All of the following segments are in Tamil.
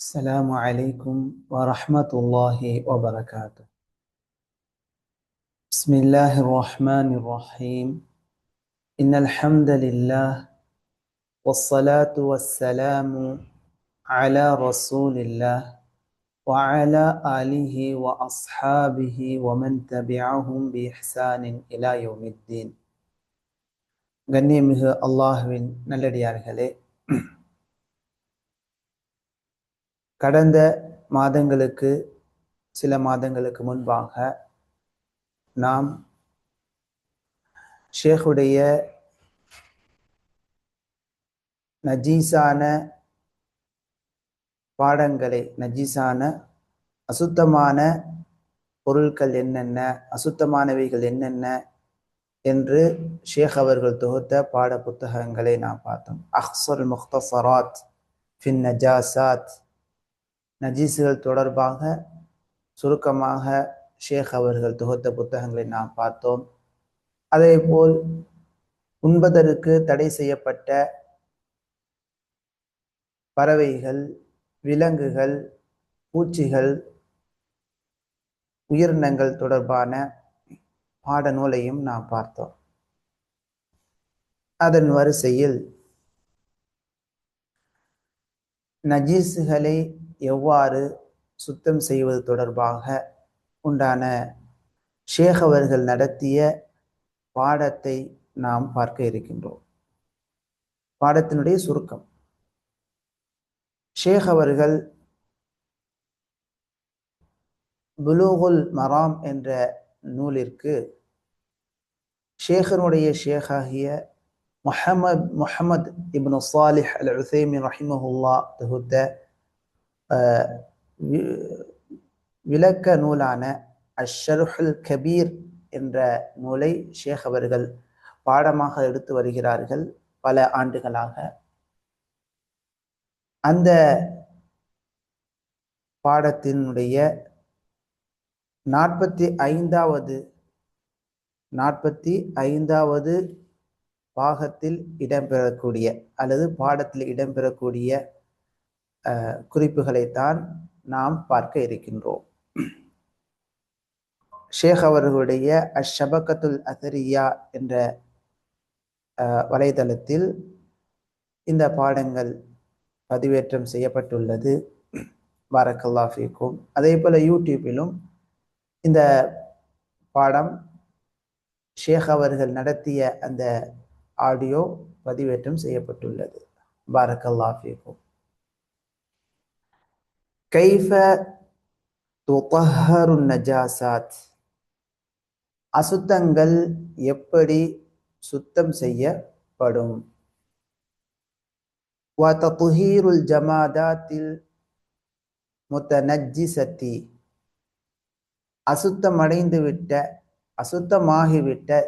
السلام عليكم ورحمة الله وبركاته. بسم الله الرحمن الرحيم. إن الحمد لله والصلاة والسلام على رسول الله وعلى آله وأصحابه ومن تبعهم بإحسان إلى يوم الدين. قنيمه الله من نلديارك கடந்த மாதங்களுக்கு சில மாதங்களுக்கு முன்பாக நாம் ஷேகுடைய நஜீஸான பாடங்களை நஜீஸான அசுத்தமான பொருட்கள் என்னென்ன அசுத்தமானவைகள் என்னென்ன என்று ஷேக் அவர்கள் தொகுத்த பாட புத்தகங்களை நாம் பார்த்தோம். அஹ்சல் முக்தசராத் ஃபின் நஜாசாத் நஜீஸுகள் தொடர்பாக சுருக்கமாக ஷேக் அவர்கள் தொகுத்த புத்தகங்களை நாம் பார்த்தோம். அதே போல் உண்பதற்கு தடை செய்யப்பட்ட பறவைகள் விலங்குகள் பூச்சிகள் உயிரினங்கள் தொடர்பான பாடநூலையும் நாம் பார்த்தோம். அதன் வரிசையில் நஜீஸுகளை எவ்வாறு சுத்தம் செய்வது தொடர்பாக உண்டான ஷேக் அவர்கள் நடத்திய பாடத்தை நாம் பார்க்க இருக்கின்றோம். பாடத்தினுடைய சுருக்கம். ஷேக் அவர்கள் புலூகுல் மராம் என்ற நூலிற்கு ஷேகனுடைய ஷேகாகிய Muhammad Muhammad ibn Salih al Uthaymeen ரஹிமஹுல்லா தொகுத்த விளக்க நூலான அஷருஹுல் கபீர் என்ற நூலை ஷேக் அவர்கள் பாடமாக எடுத்து வருகிறார்கள் பல ஆண்டுகளாக. அந்த பாடத்தினுடைய நாற்பத்தி ஐந்தாவது நாற்பத்தி ஐந்தாவது பாகத்தில் இடம்பெறக்கூடிய அல்லது பாடத்தில் இடம்பெறக்கூடிய குறிப்புகளைத்தான் நாம் பார்க்க இருக்கின்றோம். ஷேக் அவர்களுடைய அஷபக்கத்துல் அசரியா என்ற வலைதளத்தில் இந்த பாடங்கள் பதிவேற்றம் செய்யப்பட்டுள்ளது. பாரக்கல்லாஃபிக்கும் அதே போல் யூடியூப்பிலும் இந்த பாடம் ஷேக் அவர்கள் நடத்திய அந்த ஆடியோ பதிவேற்றம் செய்யப்பட்டுள்ளது. பாரக்கல்லாஃபிக்கும் கைஃப துஹரு நஜாசாத் அசுத்தங்கள் எப்படி சுத்தம் செய்யப்படும்? வததுஹீருல் ஜமாதாத்தில் முத்தனஜிசத்தி சத்தி அசுத்தமடைந்துவிட்ட அசுத்தமாகிவிட்ட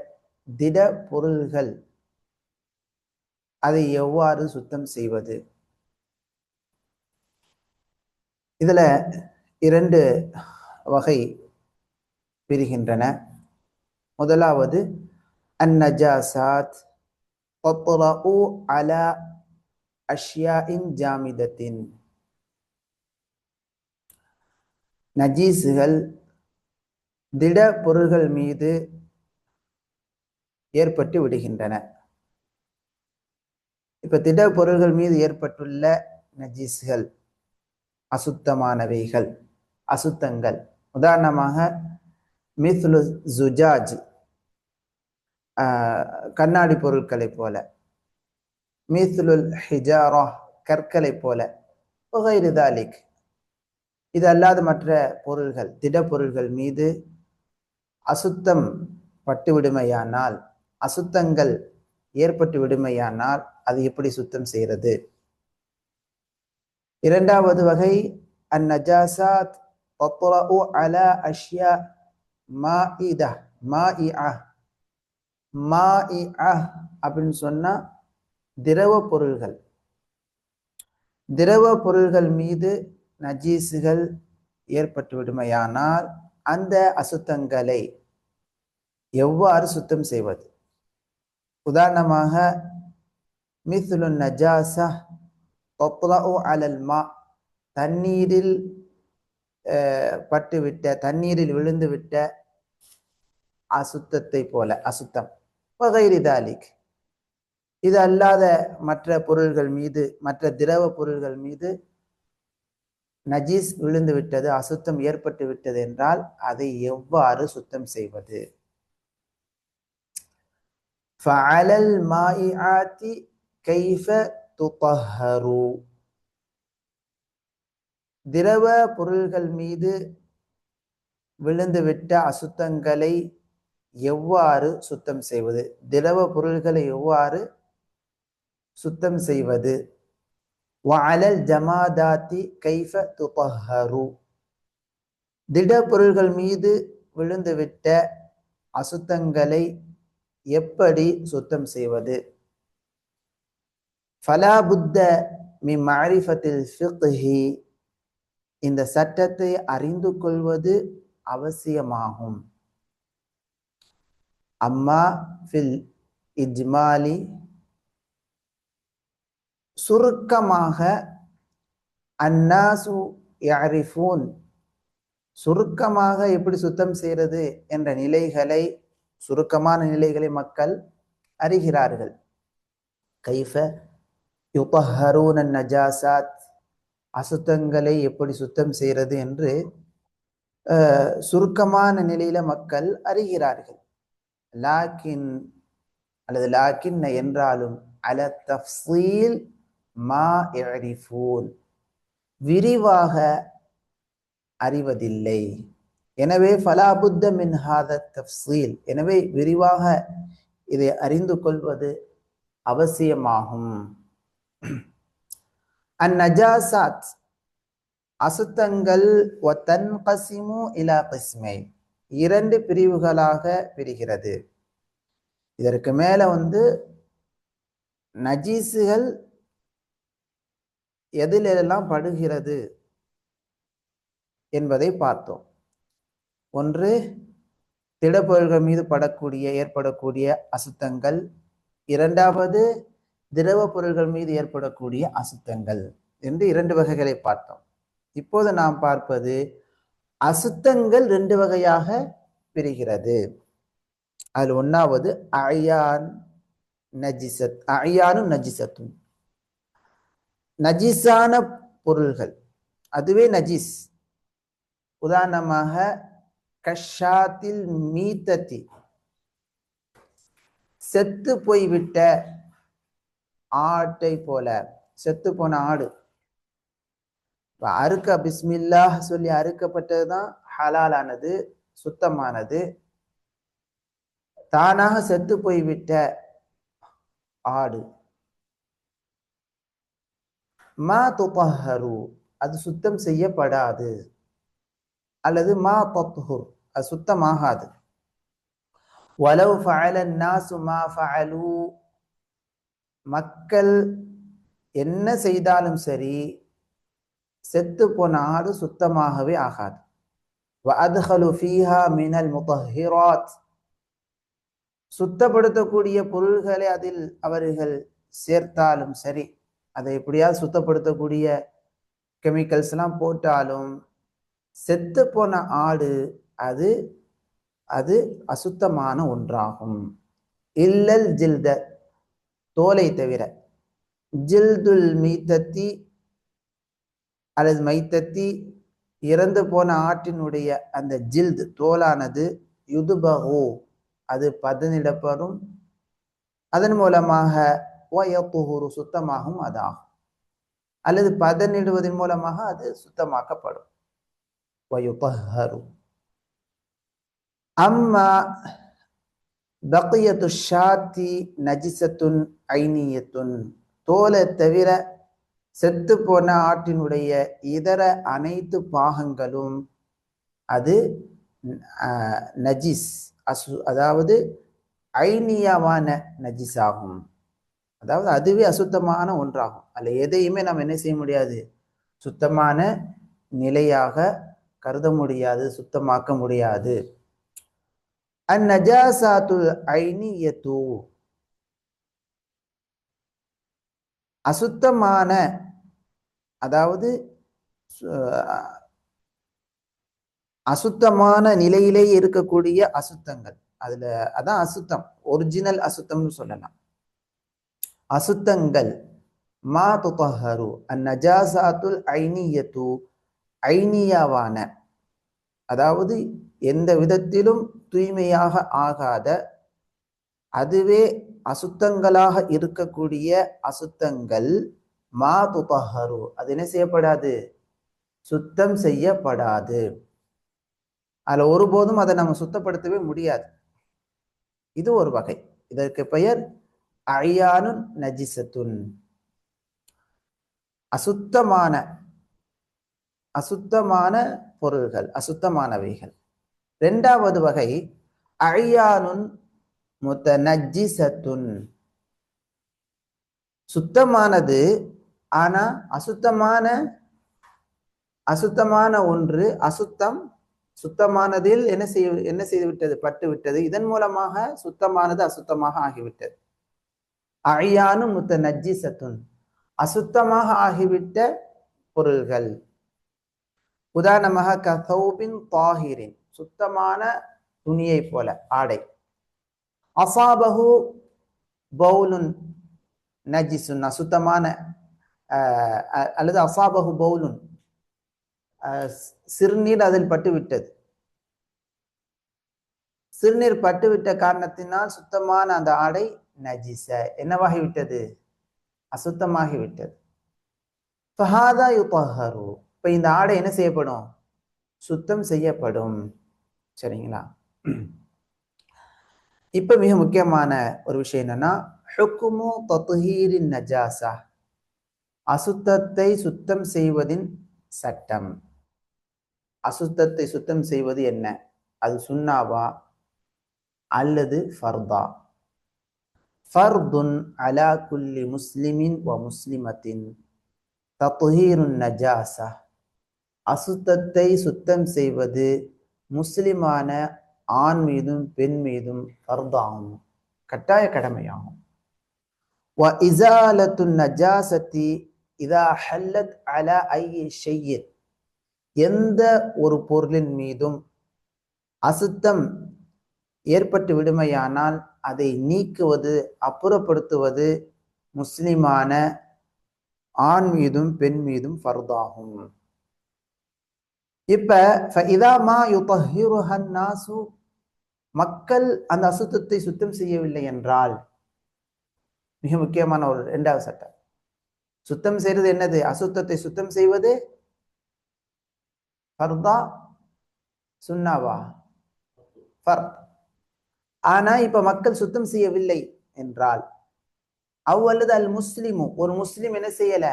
திட பொருள்கள் அதை எவ்வாறு சுத்தம் செய்வது? இதில் இரண்டு வகை பிரிகின்றன. முதலாவது அந்நஜாசாத் அலா அஷ்யாஇன் ஜாமிதத்தின். நஜீஸுகள் திட பொருள்கள் மீது ஏற்பட்டு விடுகின்றன. இப்போ திட பொருள்கள் மீது ஏற்பட்டுள்ள நஜீஸ்கள் அசுத்தமானவைகள் அசுத்தங்கள். உதாரணமாக மித்லு ஜுஜாஜ் கண்ணாடி பொருட்களை போல மித்லுல் ஹிஜாரா கற்களை போல தாலிக். இது அல்லாத மற்ற பொருள்கள் திடப்பொருள்கள் மீது அசுத்தம் பட்டு விடுமையானால் அசுத்தங்கள் ஏற்பட்டு விடுமையானால் அது எப்படி சுத்தம் செய்கிறது? இரண்டாவது வகை அந்நஜாசாத் அலா அஷ்யா மாஇதா மாஇஆ மாஇஆ அப்படின்னு சொன்னா திரவ பொருள்கள். திரவ பொருள்கள் மீது நஜீஸுகள் ஏற்பட்டு விடுமையானால் அந்த அசுத்தங்களை எவ்வாறு சுத்தம் செய்வது? உதாரணமாக மிஸ்லு நஜாசா தத்லஉ அலல் மா தண்ணீரில் அஹ், பட்டுவிட்ட தண்ணீரில் விழுந்து விட்ட அசுத்தத்தை போல அசுத்தம் வகைரிதாலிக் இது அல்லாத மற்ற பொருள்கள் மீது மற்ற திரவ பொருள்கள் மீது நஜீஸ் விழுந்து விட்டது அசுத்தம் ஏற்பட்டு விட்டது என்றால் அதை எவ்வாறு சுத்தம் செய்வது فعلى المائعات كيف துத்தஹரு திரவ பொருள்கள் மீது விழுந்துவிட்ட அசுத்தங்களை எவ்வாறு சுத்தம் செய்வது? திரவ பொருள்களை எவ்வாறு சுத்தம் செய்வது? வலல் ஜமாதாத்தி கைஃப துபஹரு. திட பொருள்கள் மீது விழுந்துவிட்ட அசுத்தங்களை எப்படி சுத்தம் செய்வது? ஃபலா புத்த மி மாரிஃபத்தில் ஃபிக்ஹி இந்த சட்டத்தை அறிந்து கொள்வது அவசியமாகும். அம்மா ஃபில் இஜ்மாலி சுருக்கமாக அன்னாசு யாரிஃபூன் சுருக்கமாக எப்படி சுத்தம் செய்கிறது என்ற நிலைகளை சுருக்கமான நிலைகளை மக்கள் அறிகிறார்கள். கைஃப யுபஹரூன நஜாசாத் அசுத்தங்களை எப்படி சுத்தம் செய்கிறது என்று சுருக்கமான நிலையில மக்கள் அறிகிறார்கள். லாக்கின் அல்லது லாக்கின் என்றாலும் அல தஃசீல் மா யரிஃபூன் விரிவாக அறிவதில்லை. எனவே ஃபலாபுத்த மின்ஹாத தஃசீல் எனவே விரிவாக இதை அறிந்து கொள்வது அவசியமாகும். அந்நஜாசாத் அசுத்தங்கள் ஒத்தன்கசிமு இலா கிஸ்மை இரண்டு பிரிவுகளாக பிரிகிறது. இதற்கு மேலே வந்து நஜீசுகள் எதிலெல்லாம் படுகிறது என்பதை பார்த்தோம். ஒன்று திடப்பொருள்கள் மீது படக்கூடிய ஏற்படக்கூடிய அசுத்தங்கள். இரண்டாவது திரவ பொருள்கள் மீது ஏற்படக்கூடிய அசுத்தங்கள் என்று இரண்டு வகைகளை பார்த்தோம். இப்போது நாம் பார்ப்பது அசுத்தங்கள் ரெண்டு வகையாக பிரிகிறது. அதில் ஒன்றாவது அயான் நஜிசத் அயானும் நஜிசத்தும். நஜிஸான பொருள்கள் அதுவே நஜிஸ். உதாரணமாக கஷாத்தில் மீத்தத்தி செத்து போய்விட்ட ஆட்டை போல. செத்து போன ஆடு. இப்ப அறுக்க பிஸ்மில்லாஹ் சொல்லி அறுக்கப்பட்டதுதான் ஹலாலானது சுத்தமானது. தானாக செத்து போய்விட்ட ஆடு. மா துபஹரு அது சுத்தம் செய்யப்படாது. அல்லது மா பத்ஹுர் அது சுத்தமாகாது. வலவு ஃபஅல நாசு மா ஃபஅலு மக்கள் என்ன செய்தாலும் சரி செத்து போன ஆடு சுத்தமாகவே ஆகாது. வஅத்ஹலு ஃபீஹா மினல் முதஹிராத் சுத்தப்படுத்தக்கூடிய பொருள்களை அதில் அவர்கள் சேர்த்தாலும் சரி அதை எப்படியாவது சுத்தப்படுத்தக்கூடிய கெமிக்கல்ஸ்லாம் போட்டாலும் செத்து போன ஆடு அது அது அசுத்தமான ஒன்றாகும். இல்லல் ஜில்த. தோலை தவிர. ஜில்துல் மீத்தத்தி அல்லது மைத்தத்தி இறந்து போன ஆட்டினுடைய அந்த ஜில்து தோலானது யுதுபகு அது பதனிடப்படும். அதன் மூலமாக வயத்துஹுரு சுத்தமாகும் அதாகும். அல்லது பதனிடுவதன் மூலமாக அது சுத்தமாக்கப்படும். வயுபஹரு அம்மா பக்கியத்து ஷாத்தி நஜிசத்துன் ஐனியத்துன் தோலை தவிர செத்து போன ஆட்டினுடைய இதர அனைத்து பாகங்களும் அது நஜிஸ். அசு அதாவது ஐனியமான நஜிஸ் ஆகும் அதாவது அதுவே அசுத்தமான ஒன்றாகும். அதில் எதையுமே நம்ம என்ன செய்ய முடியாது? சுத்தமான நிலையாக கருத முடியாது சுத்தமாக்க முடியாது. அந்நஜாசாத்துல் ஐனியத்து அசுத்தமான அதாவது அசுத்தமான நிலையிலே இருக்கக்கூடிய அசுத்தங்கள். அதுல அதான் அசுத்தம். ஒரிஜினல் அசுத்தம்னு சொல்லலாம். அசுத்தங்கள். மா துதஹரு. அந்நஜாசாத்துல் ஐனியத்து. ஐனியாவான. அதாவது எந்த விதத்திலும் தூய்மையாக ஆகாத அதுவே அசுத்தங்களாக இருக்கக்கூடிய அசுத்தங்கள் மா துபஹரு அது என்ன செய்யப்படாது? சுத்தம் செய்யப்படாது. அதுல ஒருபோதும் அதை நம்ம சுத்தப்படுத்தவே முடியாது. இது ஒரு வகை. இதற்கு பெயர் அழியானு நஜிசத்துன். அசுத்தமான அசுத்தமான பொருள்கள் அசுத்தமானவைகள். இரண்டாவது வகை அழியானுன் முத்த நஜிசத்துன் சுத்தமானது ஆனா அசுத்தமான அசுத்தமான ஒன்று அசுத்தம் சுத்தமானதில் என்ன செய்ய என்ன செய்து விட்டது பட்டு விட்டது இதன் மூலமாக சுத்தமானது அசுத்தமாக ஆகிவிட்டது. அழியானு முத்த நஜ்ஜிசத்துன் அசுத்தமாக ஆகிவிட்ட பொருள்கள். உதாரணமாக கசௌபின் தாஹிரின். சுத்தமான துணியை போல ஆடை. அசாபகு பவுலுன் நஜிசுன். அசுத்தமான அல்லது அசாபகு பவுலுன். சிறுநீர் அதில் பட்டு விட்டது சிறுநீர் பட்டுவிட்ட காரணத்தினால் சுத்தமான அந்த ஆடை நஜிச. என்னவாகிவிட்டது? அசுத்தமாகிவிட்டது. அசுத்தமாகி விட்டது ஃபஹாதா யுபஹரு இப்போ இந்த ஆடை என்ன செய்யப்படும்? சுத்தம் செய்யப்படும். சரிங்களா? இப்ப மிக முக்கியமான ஒரு விஷயம் என்னன்னா ஹுக்குமு தத்துஹீரின் நஜாசா. அசுத்தத்தை சுத்தம் செய்வதின் சட்டம். அசுத்தத்தை சுத்தம் செய்வது என்ன? அது சுண்ணாவா? அல்லது ஃபர்தா? ஃபர்துன் அலா குல்லி முஸ்லிமின் வ முஸ்லிமத்தின். தத்துஹீருன் நஜாசா. அசுத்தத்தை சுத்தம் செய்வது முஸ்லிமான ஆண் மீதும் பெண் மீதும் ஃபர்தாகும் கட்டாய கடமையாகும். வ இசாலத்து நஜாசத்தி இதா ஹல்லத் அலா ஐ ஷெய்யின் எந்த ஒரு பொருளின் மீதும் அசுத்தம் ஏற்பட்டு விடுமையானால் அதை நீக்குவது அப்புறப்படுத்துவது முஸ்லிமான ஆண் மீதும் பெண் மீதும் ஃபர்தாகும் இப்ப இதா நாசு? மக்கள் அந்த அசுத்தத்தை சுத்தம் செய்யவில்லை என்றால் மிக முக்கியமான ஒரு இரண்டாவது சட்டம். சுத்தம் செய்வது என்னது? அசுத்தத்தை சுத்தம் செய்வது ஃபர்தா சுன்னாவா ஃபர் ஆனா இப்ப மக்கள் சுத்தம் செய்யவில்லை என்றால் அவ் அல்லது அல் முஸ்லிமு? ஒரு முஸ்லிம் என்ன செய்யல?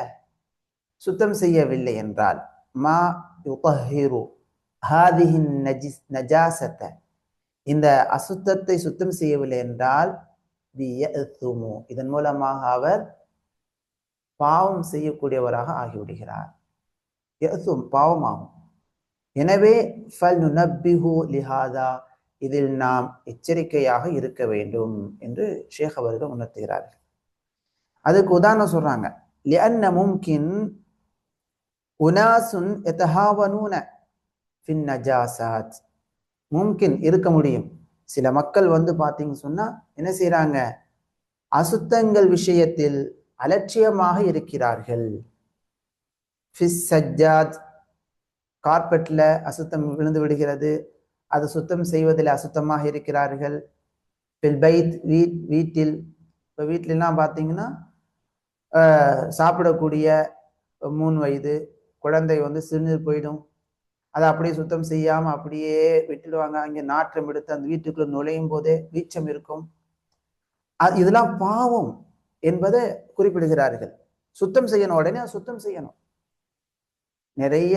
சுத்தம் செய்யவில்லை என்றால் மா யுதஹிரு ஹாதிஹின் நஜிஸ் நஜாசத்த இந்த அசுத்தத்தை சுத்தம் செய்யவில்லை என்றால் இதன் மூலமாக அவர் பாவம் செய்யக்கூடியவராக ஆகிவிடுகிறார். பாவமாகும். எனவே ஃபல் நுனப்பிஹு லிஹாதா இதில் நாம் எச்சரிக்கையாக இருக்க வேண்டும் என்று ஷேக் அவர்கள் உணர்த்துகிறார்கள். அதுக்கு உதாரணம் சொல்றாங்க. லிஅன்ன மும்கின் உனாசுன் எத்தஹாவனூன ஃபின் நஜாசாத். மும்கின் இருக்க முடியும். சில மக்கள் வந்து பார்த்தீங்க சொன்னா என்ன செய்யறாங்க அசுத்தங்கள் விஷயத்தில் அலட்சியமாக இருக்கிறார்கள். ஃபிஸ் சஜ்ஜாத் கார்பெட்டில் அசுத்தம் விழுந்து விடுகிறது. அது சுத்தம் செய்வதில் அசுத்தமாக இருக்கிறார்கள். பைத் வீட் வீட்டில் இப்போ வீட்டிலலாம் பார்த்தீங்கன்னா சாப்பிடக்கூடிய மூணு வயது குழந்தை வந்து சிறுநீர் போயிடும். அதை அப்படியே சுத்தம் செய்யாமல் அப்படியே விட்டுடுவாங்க. அங்கே நாற்றம் எடுத்து அந்த வீட்டுக்குள்ள நுழையும் போதே வீச்சம் இருக்கும். இதெல்லாம் பாவம் என்பதை குறிப்பிடுகிறார்கள். சுத்தம் செய்யணும். உடனே சுத்தம் செய்யணும். நிறைய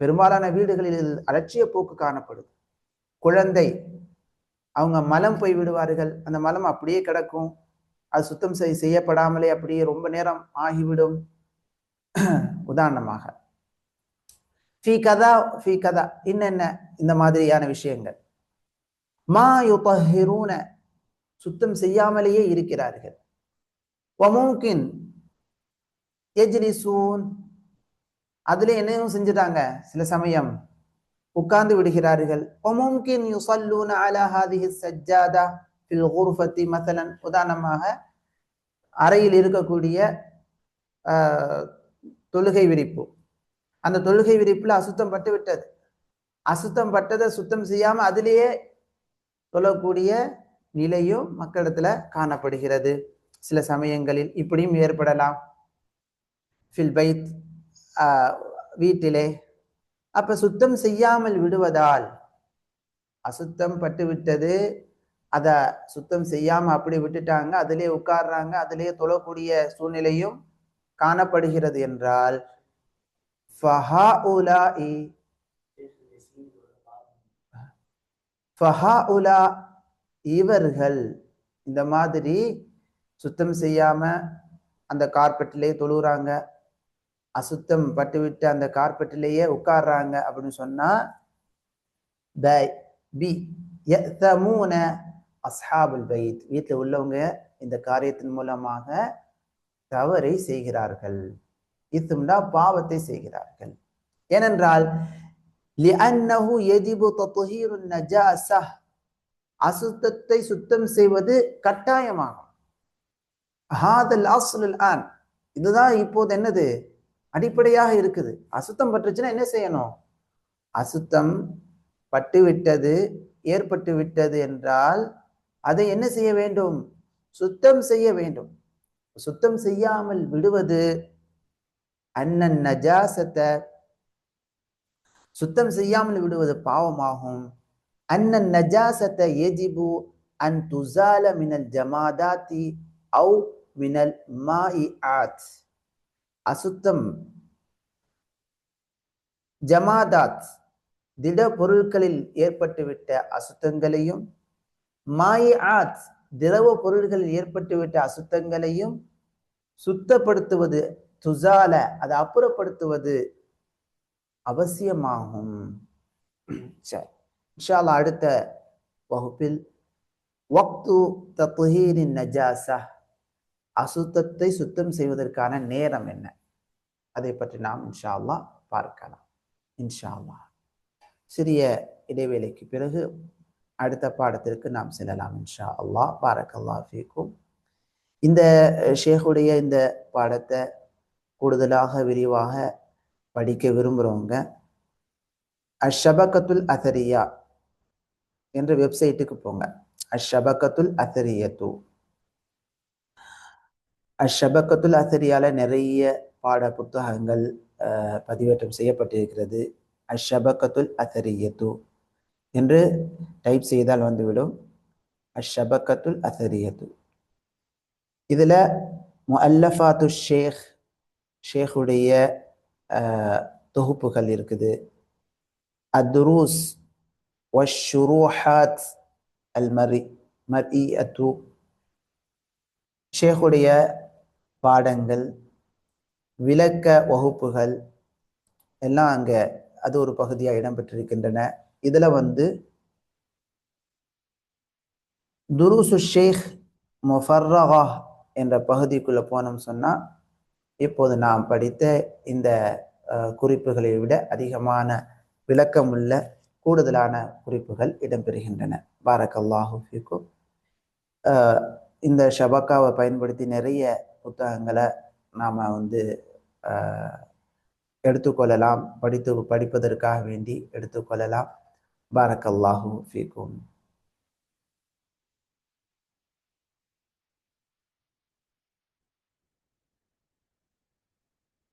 பெரும்பாலான வீடுகளில் அலட்சிய போக்கு காணப்படுது. குழந்தை அவங்க மலம் போய் விடுவார்கள். அந்த மலம் அப்படியே கிடக்கும். அது சுத்தம் செய்யப்படாமலே அப்படியே ரொம்ப நேரம் ஆகிவிடும். உதாரணமாக. ஃபி கதா ஃபி கதா என்னென்ன இந்த மாதிரியான விஷயங்கள். மா யுதஹிரூன சுத்தம் செய்யாமலேயே இருக்கிறார்கள். வமூக்கின் எஜ்லிசூன் அதுல என்னையும் செஞ்சுட்டாங்க சில சமயம். உட்கார்ந்து விடுகிறார்கள். ஒமும்கின் யுசல்லூன அலா ஹாதிஹி சஜ்ஜாதா ஃபில் குர்ஃபத்தி மசலன் உதாரணமாக அறையில் இருக்கக்கூடிய ஆஹ், தொழுகை விரிப்பு. அந்த தொழுகை விரிப்புல அசுத்தம் பட்டு விட்டது. அசுத்தம் பட்டதை சுத்தம் செய்யாம அதிலேயே தொழக்கூடிய நிலையும் மக்களிடத்துல காணப்படுகிறது. சில சமயங்களில் இப்படியும் ஏற்படலாம். ஃபில் பைத் வீட்டிலே. அப்ப சுத்தம் செய்யாமல் விடுவதால் அசுத்தம் பட்டு விட்டது. அதை சுத்தம் செய்யாம அப்படி விட்டுட்டாங்க. அதிலே உட்கார்றாங்க. அதிலே தொழக்கூடிய சூழ்நிலையும் காணப்படுகிறது என்றால் இவர்கள் இந்த மாதிரி சுத்தம் செய்யாம அந்த கார்பெட்டிலே தொழுகிறாங்க அசுத்தம் பட்டுவிட்டு அந்த கார்பெட்டிலேயே உட்கார்றாங்க அப்படின்னு சொன்னா பி அஸ்ஹாபுல் பைத். வீட்டில் உள்ளவங்க இந்த காரியத்தின் மூலமாக தவறை செய்கிறார்கள். இத்தும்னா பாவத்தை செய்கிறார்கள். ஏனென்றால் அசுத்தத்தை சுத்தம் செய்வது கட்டாயமாகும். இதுதான் இப்போது என்னது? அடிப்படையாக இருக்குது. அசுத்தம் பட்டுச்சுன்னா என்ன செய்யணும்? அசுத்தம் பட்டுவிட்டது ஏற்பட்டு விட்டது என்றால் அதை என்ன செய்ய வேண்டும்? சுத்தம் செய்ய வேண்டும். சுத்தம் செய்யாமல் விடுவது அன்னன் நஜாசத்தை சுத்தம் செய்யாமல் விடுவது பாவமாகும். அன்னன் நஜாசத்தை எஜிபு அன் துசால மினல் ஜமாதாத்தி அவு மினல் மாஇ ஆத். அசுத்தம். ஜமாதாத். திட பொருட்களில் ஏற்பட்டுவிட்ட அசுத்தங்களையும் மாயி ஆத் திரவ பொருள்களில் ஏற்பட்டுவிட்ட அசுத்தங்களையும் சுத்தப்படுத்துவது துசால அதை அப்புறப்படுத்துவது அவசியமாகும். சரி. அடுத்த வகுப்பில் வக்து தத்ஹீரின் நஜாசா அசுத்தத்தை சுத்தம் செய்வதற்கான நேரம் என்ன? அதை பற்றி நாம் இன்ஷா பார்க்கலாம். இன்ஷா சிறிய இடைவேளைக்கு பிறகு அடுத்த பாடத்திற்கு நாம் செல்லலாம் இன்ஷா அல்லாஹ். பாரக்கல்லா ஃபீக்கும். இந்த ஷேகுடைய இந்த பாடத்தை கூடுதலாக விரிவாக படிக்க விரும்புகிறவங்க அஷபகத்துல் அசரியா என்ற வெப்சைட்டுக்கு போங்க. அஷபகத்துல் அசரியத்து. அஷபகத்துல் அசரியால நிறைய பாட புத்தகங்கள் பதிவேற்றம் செய்யப்பட்டிருக்கிறது. அஷபகத்துல் அசரியத்து. என்று டைப் செய்தால் வந்துவிடும். அஷபக்கத்துல் அசரியத்து. இதில் முல்லஃபாத்து ஷேக் ஷேக்குடைய தொகுப்புகள் இருக்குது. அத்துரூஸ் வஷுரூஹாத் அல் மரி மர்இஅத்து ஷேக்குடைய பாடங்கள் விளக்க வகுப்புகள் எல்லாம் அங்கே அது ஒரு பகுதியாக இடம்பெற்றிருக்கின்றன. இதில் வந்து துருசு ஷேக் முஃபர்ரஹா என்ற பகுதிக்குள்ளே போனோம் சொன்னால் இப்போது நாம் படித்த இந்த குறிப்புகளை விட அதிகமான விளக்கமுள்ள கூடுதலான குறிப்புகள் இடம்பெறுகின்றன. பாரக்கல்லாஹு ஃபீக்கும். இந்த ஷபக்காவை பயன்படுத்தி நிறைய புத்தகங்களை நாம் வந்து எடுத்துக்கொள்ளலாம் படித்து படிப்பதற்காக வேண்டி எடுத்துக்கொள்ளலாம். பாரக் அல்லாஹூ ஃபீக்கும்.